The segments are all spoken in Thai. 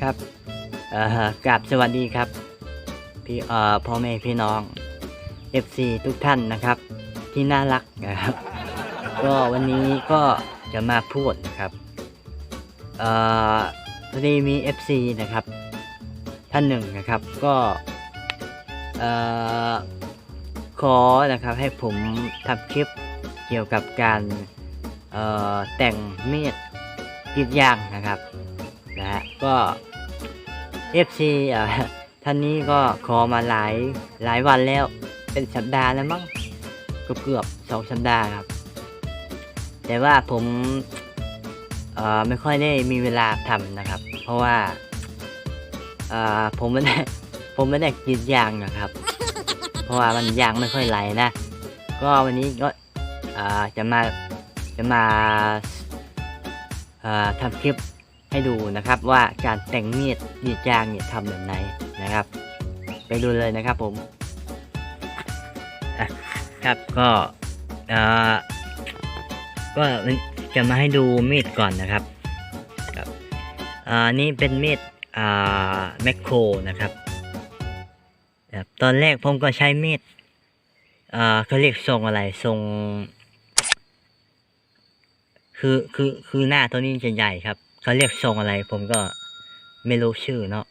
ครับเอ่อกราบสวัสดีครับ พี่เอ่อพ่อแม่พี่น้อง FC ทุกท่านนะครับ ที่น่ารักนะครับ ก็วันนี้ก็จะมาพูดนะครับเอ่อพอดีมี FC นะครับ ท่านหนึ่งนะครับก็เอ่อขอนะครับให้ผมทำคลิปเกี่ยวกับการเอ่อแต่งเมีดกรีดยางนะครับ นะฮะก็ FC อ่าท่านนี้ก็ขอมาหลายหลายวันแล้ว เป็นสัปดาห์แล้วมั้งก็เกือบสองสัปดาห์ครับ แต่ว่าผมเอ่อไม่ค่อยได้มีเวลาทำนะครับ เพราะว่าเอ่อผมไม่ได้ผมไม่ได้กรีดยางนะครับ เพราะว่ามันยางไม่ค่อยไหลนะ ก็วันนี้ก็อ่าจะมาจะมาอ่าทำคลิป ให้ดูนะครับว่าการแต่งมีดมีดยางเนี่ยทำแบบไหนนะครับ ไปดูเลยนะครับผมครับก็เอ่อก็จะมาให้ดูมีดก่อนนะครับครับอ่านี่เป็นมีดอ่าแมคโครนะครับครับตอนแรกผมก็ใช้มีดอ่าเขาเรียกทรงอะไรทรงคือคือคือหน้าตัวนี้จะใหญ่ครับ เขาเรียกทรงอะไร ผมก็ไม่รู้ชื่อเนาะ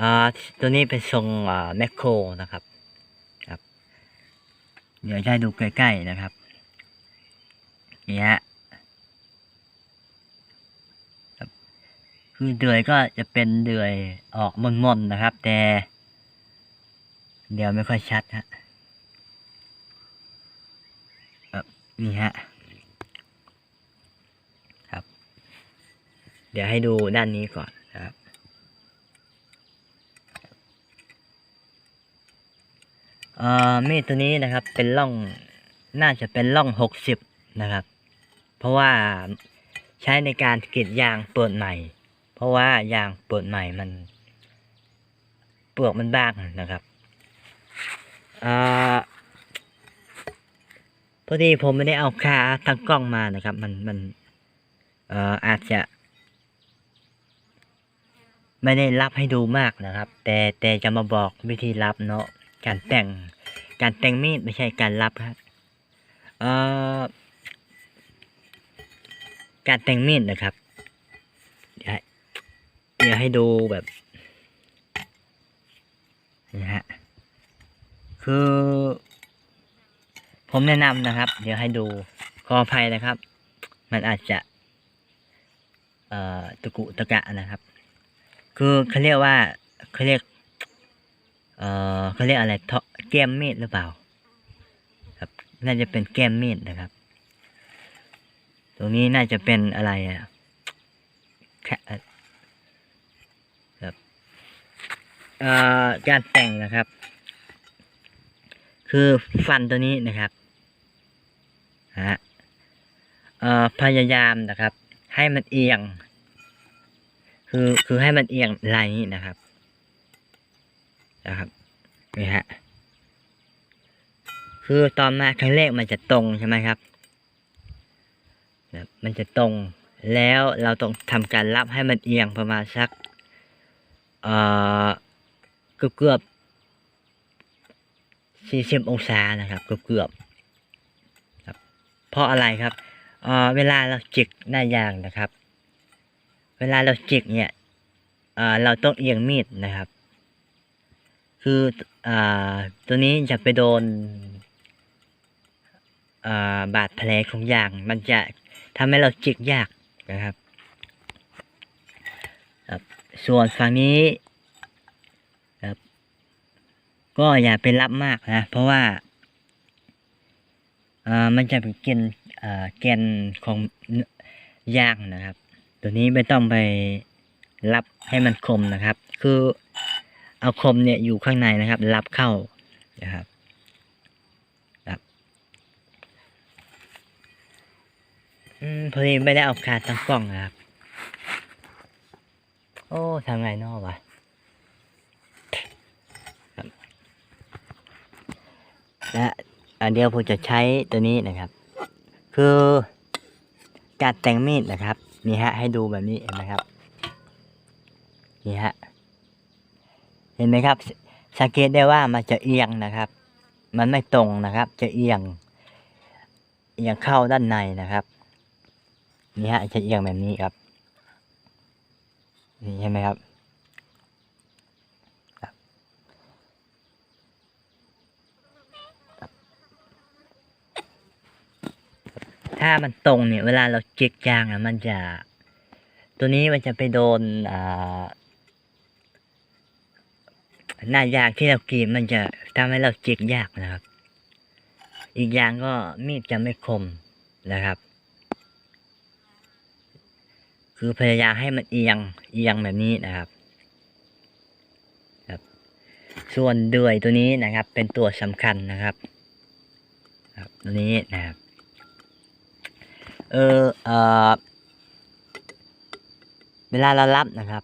อ่าตัวนี้เป็นทรงอ่าแมคโครนะครับครับ เดี๋ยวจะให้ดูใกล้ๆนะครับนี่ฮะครับคือเดือยก็จะเป็นเดือยออกมนๆนะครับ แต่ เดี๋ยวไม่ค่อยชัดฮะครับนี่ฮะ เดี๋ยวให้ดูด้านนี้ก่อนนะครับ เอ่อมีดตัวนี้นะครับเป็นร่องน่าจะเป็นร่องหกสิบนะครับ เพราะว่าใช้ในการกรีดยางเปิดใหม่ เพราะว่ายางเปิดใหม่มันเปลือกมันบางนะครับเอ่อพอดีผมไม่ได้เอาคาทั้งกล้องมานะครับ มันมันเอ่ออาจจะ ไม่ได้รับให้ดูมากนะครับ แต่แต่จะมาบอกวิธีรับเนาะการแต่ง การแต่งมีดไม่ใช่การรับครับเอ่อการแต่งมีดนะครับ เดี๋ยวให้เดี๋ยวให้ดูแบบนี่ฮะคือ ผมแนะนำนะครับ เดี๋ยวให้ดูขออภัยนะครับ มันอาจจะ เอ่อตะกุตะกะนะครับ คือเขาเรียกว่าเขาเรียก เอ่อเขาเรียกอะไรเทาะแก้มมีดหรือเปล่า ครับ น่าจะเป็นแก้มมีดนะครับ ตรงนี้น่าจะเป็นอะไรอะแค่ครับเอ่อการแต่งนะครับ คือฟันตัวนี้นะครับฮะเอ่อพยายามนะครับ ให้มันเอียง คือคือให้มันเอียงลายนี้นะครับ นะครับนี่ฮะคือตอนมาครั้งแรกมันจะตรงใช่ไหมครับนะมันจะตรงแล้วเราต้องทำการรับให้มันเอียงประมาณสักเอ่อเกือบเกือบสี่สิบองศานะครับ เกือบเกือบครับเพราะอะไรครับเอ่อเวลาเราจิกหน้ายางนะครับ เวลาเราจิกเนี่ยเราต้องเอียงมีดนะครับ คืออตัวนี้จะไปโดนาบาดแผลของยาง มันจะทำให้เราจิกยากนะครับ ส่วนฝั่งนี้ครับก็อย่าไปรับมากนะ เพราะว่าามันจะเป็นเกนอ่าแกนของยางนะครับ ตัวนี้ไม่ต้องไปรับให้มันคมนะครับ คือเอาคมเนี่ยอยู่ข้างในนะครับ รับเข้านะครับครับอืมพอดีไม่ได้เอาคาตั้งกล้องนะครับ โอ้ทำไงนอกวะและอ่าเดี๋ยวผมจะใช้ตัวนี้นะครับ คือการแต่งมีดนะครับ นี่ฮะ ให้ดูแบบนี้เห็นไหมครับ นี่ฮะ เห็นไหมครับ สังเกตได้ว่ามันจะเอียงนะครับ มันไม่ตรงนะครับ จะเอียง เอียงเข้าด้านในนะครับ นี่ฮะ จะเอียงแบบนี้ครับ นี่เห็นไหมครับ ถ้ามันตรงเนี่ย เวลาเราจิกยางอะมันจะ ตัวนี้มันจะไปโดนอ่าหน้ายางที่เรากรีดมันจะทำให้เราจิกยากนะครับ อีกอย่างก็มีดจะไม่คมนะครับ คือพยายามให้มันเอียงเอียงแบบนี้นะครับครับ ส่วนเดือยตัวนี้นะครับ เป็นตัวสำคัญนะครับ ครับตัวนี้นะครับ เออเออเวลาเรารับนะครับ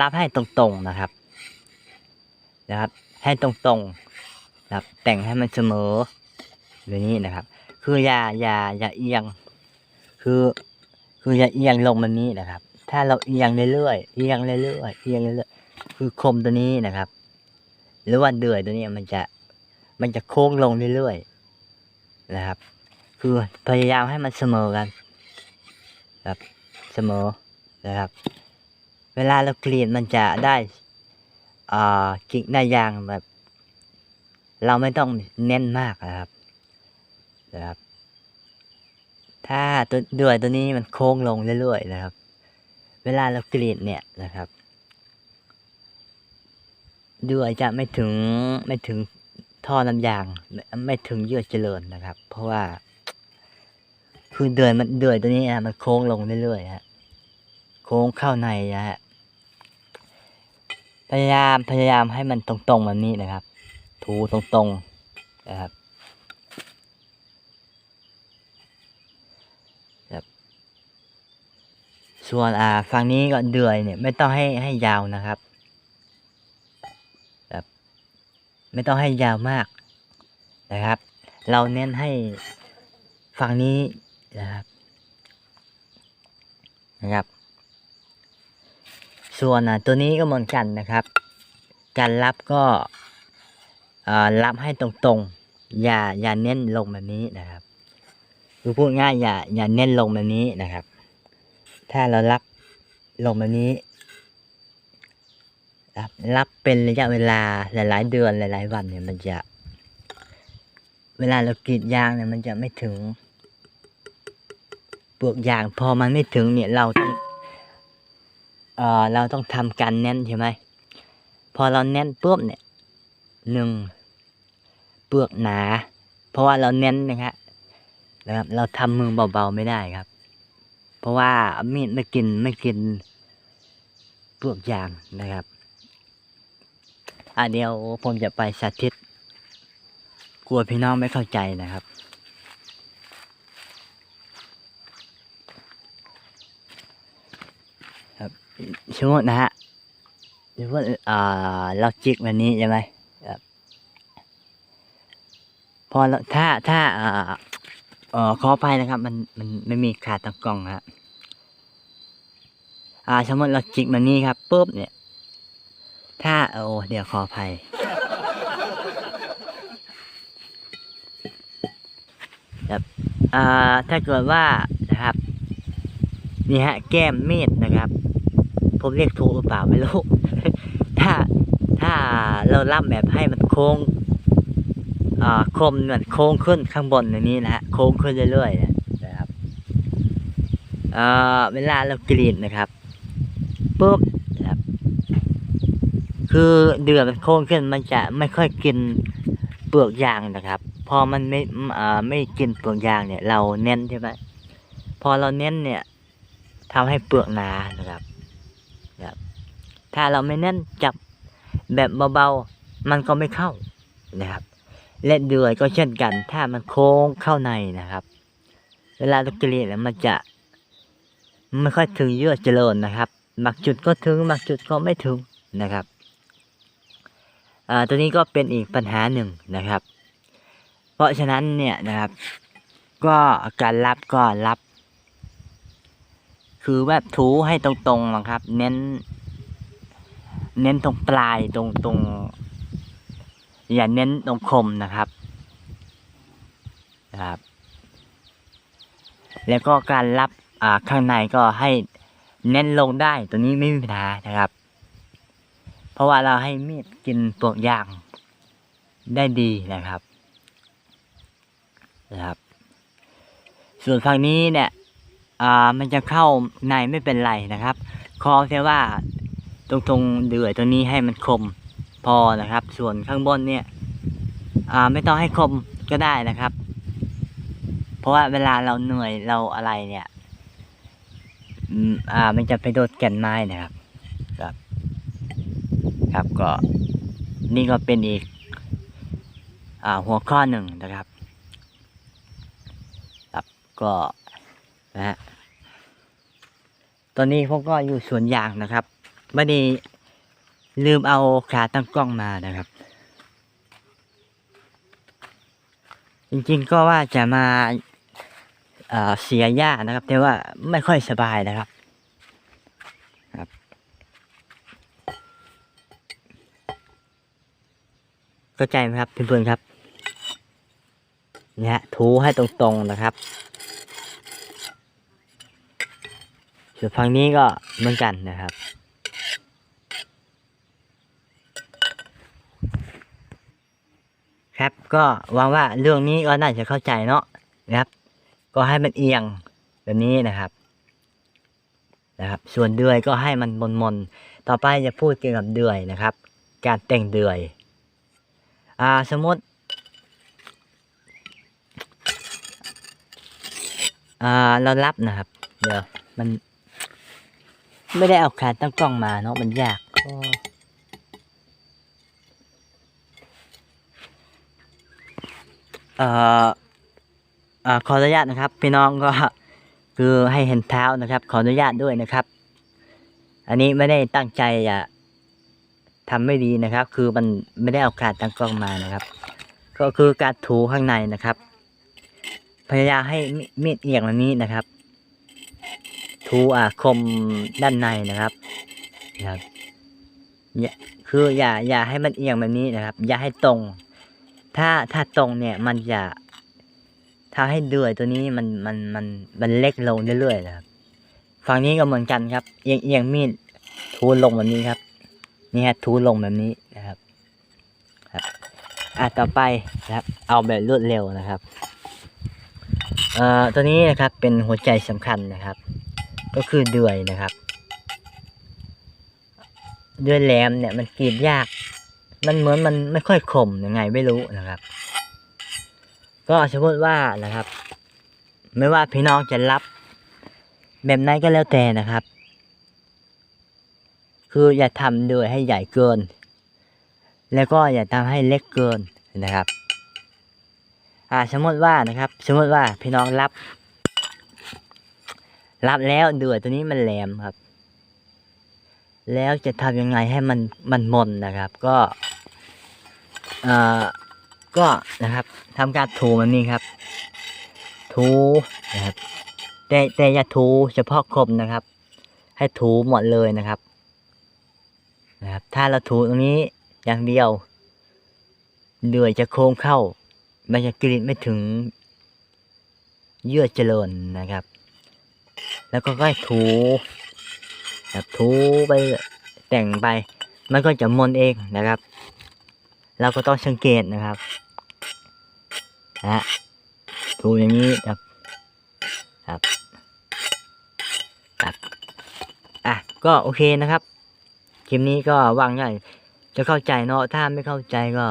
รับให้ตรงๆนะครับ นะครับ ให้ตรงๆนะครับ แต่งให้มันเสมอแบบนี้นะครับ คืออย่าอย่าอย่าเอียง คือคืออย่าเอียงลงแบบนี้นะครับ ถ้าเราเอียงเรื่อยๆเอียงเรื่อยๆเอียงเรื่อยๆคือคมตัวนี้นะครับ หรือว่าเดือยตัวนี้มันจะมันจะโค้งลงเรื่อยๆนะครับ คือพยายามให้มันเสมอกันครับเสมอนะครับ เวลาเรากรีดมันจะได้อ่าจิกได้ยางแบบ เราไม่ต้องเน้นมากนะครับนะครับ ถ้าตัวด้วยตัวนี้มันโค้งลงเรื่อยๆนะครับ เวลาเรากรีดเนี่ยนะครับด้วยจะไม่ถึงไม่ถึงท่อน้ำยาง ไม่ถึงเยื่อเจริญนะครับ เพราะว่า คือเดือยมันเดือยตัวนี้นะมันโค้งลงเรื่อยๆฮะโค้งเข้าในนะฮะพยายามพยายามให้มันตรงๆแบบนี้นะครับ ถูตรงๆนะครับครับส่วนอ่าฝั่งนี้ก็เดือยเนี่ย ไม่ต้องให้ให้ยาวนะครับแบบไม่ต้องให้ยาวมากนะครับ เราเน้นให้ฝั่งนี้ นะครับนะครับ ส่วนอะตัวนี้ก็เหมือนกันนะครับ การรับก็รับให้ตรงๆ อย่าอย่าเน้นลงแบบนี้นะครับคือพูดง่ายอย่าอย่าเน้นลงแบบนี้นะครับ ถ้าเรารับลงแบบนี้รับรับเป็นระยะเวลาหลาย ๆ เดือนหลาย ๆ วันเนี่ยมันจะ เวลาเรากรีดยางเนี่ยมันจะไม่ถึง ปลือกยางพอมันไม่ถึงเนี่ยเราต้องเอ่อเราต้องทำการเน้นใช่ไหมพอเราเน้นปุ๊บเนี่ยหนึ่งเปลือกหนา เพราะว่าเราเน้นนะครับนะครับ เราทำมือเบาๆไม่ได้ครับ เพราะว่ามีดไม่กินไม่กินเปลือกยางนะครับอะเดี๋ยวผมจะไปสาธิต กลัวพี่น้องไม่เข้าใจนะครับ ครับ สมมตินะฮะสมมติอ่าเราจิกแบบนี้ใช่ไหมครับพอถ้าถ้าอ่าเอ่อขอไปนะครับ มันมันไม่มีขาดตั้งกล้องฮะอ่าสมมติเราจิกแบบนี้ครับปุ๊บเนี่ย ถ้าโอ้เดี๋ยวขออภัยอ่าถ้าเกิดว่านะครับ นี่ฮะ แก้มมีดนะครับ ผมเรียกถูกหรือเปล่าไม่รู้ ถ้าถ้าเราล่ำแบบให้มันโค้งอ่าคมเหมือนโค้งขึ้นข้างบนอย่างนี้นะฮะโค้งขึ้นเรื่อยๆนะครับอ่าเวลาเรากรีดนะครับปุ๊บนะครับคือเดือดมันโค้งขึ้นมันจะไม่ค่อยกินเปลือกยางนะครับ พอมันไม่อ่าไม่กินเปลือกยางเนี่ย เราเน้นใช่ไหมพอเราเน้นเนี่ยทำให้เปลือกหนานะครับ ถ้าเราไม่เน้นจับแบบเบาๆ มันก็ไม่เข้านะครับ และเดือยก็เช่นกัน ถ้ามันโค้งเข้าในนะครับ เวลาเรากรีดเนี่ยมันจะไม่ค่อยถึงเยื่อเจริญนะครับบางจุดก็ถึงบางจุดก็ไม่ถึงนะครับอ่าตัวนี้ก็เป็นอีกปัญหาหนึ่งนะครับ เพราะฉะนั้นเนี่ยนะครับ ก็การรับก็รับ คือแบบถูให้ตรงๆนะครับ เน้น เน้นตรงปลายตรงตรงอย่าเน้นตรงคมนะครับนะครับ แล้วก็การรับอ่าข้างในก็ให้เน้นลงได้ตัวนี้ไม่มีปัญหานะครับ เพราะว่าเราให้มีดกินปลวกยางได้ดีนะครับนะครับ ส่วนฝั่งนี้เนี่ยอ่ามันจะเข้าในไม่เป็นไรนะครับ ขอแค่ว่า ตรงตรงๆเดือยตัวนี้ให้มันคมพอนะครับ ส่วนข้างบนเนี่ยไม่ต้องให้คมก็ได้นะครับ เพราะว่าเวลาเราเหนื่อยเราอะไรเนี่ยอืมอ่า มันจะไปโดนแก่นไม้นะครับ ครับ ครับก็นี่ก็เป็นอีกอ่าหัวข้อหนึ่งนะครับ ครับก็นะฮะตอนนี้ผมก็อยู่สวนยางนะครับ ไม่ได้ลืมเอาขาตั้งกล้องมานะครับ จริงๆก็ว่าจะมาเเสียหญ้านะครับ แต่ว่าไม่ค่อยสบายนะครับครับเข้าใจไหมครับเพื่อนๆครับเนี่ยถูให้ตรงๆนะครับส่วนฝั่งนี้ก็เหมือนกันนะครับ ครับ ก็หวังว่าเรื่องนี้ก็น่าจะเข้าใจเนาะนะครับ ก็ให้มันเอียงแบบนี้นะครับ นะครับ ส่วนเดือยก็ให้มันมนๆต่อไปจะพูดเกี่ยวกับเดือยนะครับ การแต่งเดือย อ่าสมมติอ่าเรารับนะครับ เดี๋ยวมัน ไม่ได้เอาขาตั้งกล้องมาเนาะมันยาก เอ่ออ่าขออนุญาตนะครับ พี่น้องก็คือให้เห็นเท้านะครับ ขออนุญาตด้วยนะครับ อันนี้ไม่ได้ตั้งใจจะทำไม่ดีนะครับ คือมันไม่ได้เอาขาตั้งกล้องมานะครับ ก็คือการถูข้างในนะครับ พยายามให้มีดเอียงแบบนี้นะครับ ถูอ่าคมด้านในนะครับนะครับคืออย่าอย่าให้มันเอียงแบบนี้นะครับ อย่าให้ตรง ถ้าถ้าตรงเนี่ยมันจะถ้าให้เดือยตัวนี้มันมันมันมันเล็กลงเรื่อยๆนะครับ ฝั่งนี้ก็เหมือนกันครับเอียงเอียงมีดทูลงแบบนี้ครับ นี่ฮะทูลงแบบนี้นะครับ ครับอะต่อไปนะครับ เอาแบบรวดเร็วนะครับเอ่อตัวนี้นะครับเป็นหัวใจสำคัญนะครับ ก็คือเดือยนะครับ เดือยแหลมเนี่ยมันกรีดยาก มันเหมือนมันไม่ค่อยคมยังไงไม่รู้นะครับ ก็สมมติว่านะครับ ไม่ว่าพี่น้องจะรับ แบบไหนก็แล้วแต่นะครับ คืออย่าทำเดือยให้ใหญ่เกิน แล้วก็อย่าทำให้เล็กเกินนะครับ อ่าสมมติว่านะครับ สมมติว่าพี่น้องรับ รับแล้วเดือยตัวนี้มันแหลมครับแล้วจะทำยังไงให้มันมันมนนะครับ ก็ เอ่อก็นะครับทำการถูมันนี่ครับ ถูนะครับแต่แต่อย่าถูเฉพาะคมนะครับ ให้ถูหมดเลยนะครับนะครับ ถ้าเราถูตรงนี้อย่างเดียวเดือยจะโค้งเข้ามันจะกรีดไม่ถึง เยื่อเจริญนะครับ แล้วก็ค่อยถูแบบถูไปแต่งไป มันก็จะมนเองนะครับ เราก็ต้องสังเกตนะครับนะฮะถูอย่างนี้ครับครับครับอะก็โอเคนะครับคลิปนี้ก็หวังว่าจะเข้าใจเนาะถ้าไม่เข้าใจก็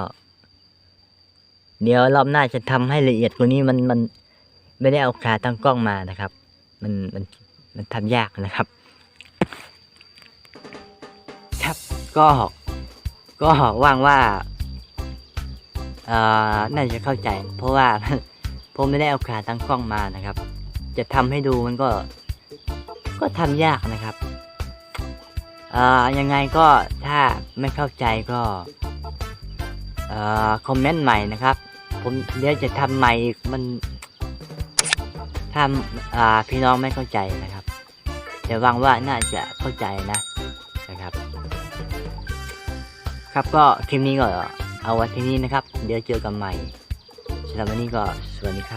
เดี๋ยวรอบหน้าจะทำให้ละเอียดกว่านี้มันมันไม่ได้เอาขาตั้งกล้องมานะครับ มันมันมันทำยากนะครับ ครับก็ก็หวังว่า น่าจะเข้าใจ เพราะว่าผมไม่ได้เอาขาตั้งกล้องมานะครับ จะทำให้ดูมันก็ ก็ทำยากนะครับยังไงก็ถ้าไม่เข้าใจก็คอมเมนต์ใหม่นะครับ ผมเดี๋ยวจะทำใหม่อีกมันทำอ่าพี่น้องไม่เข้าใจนะครับแต่หวังว่าน่าจะเข้าใจนะนะครับ ครับก็คลิปนี้ก็ เอาไว้ที่นี้นะครับ เดี๋ยวเจอกันใหม่สำหรับวันนี้ก็สวัสดีครับ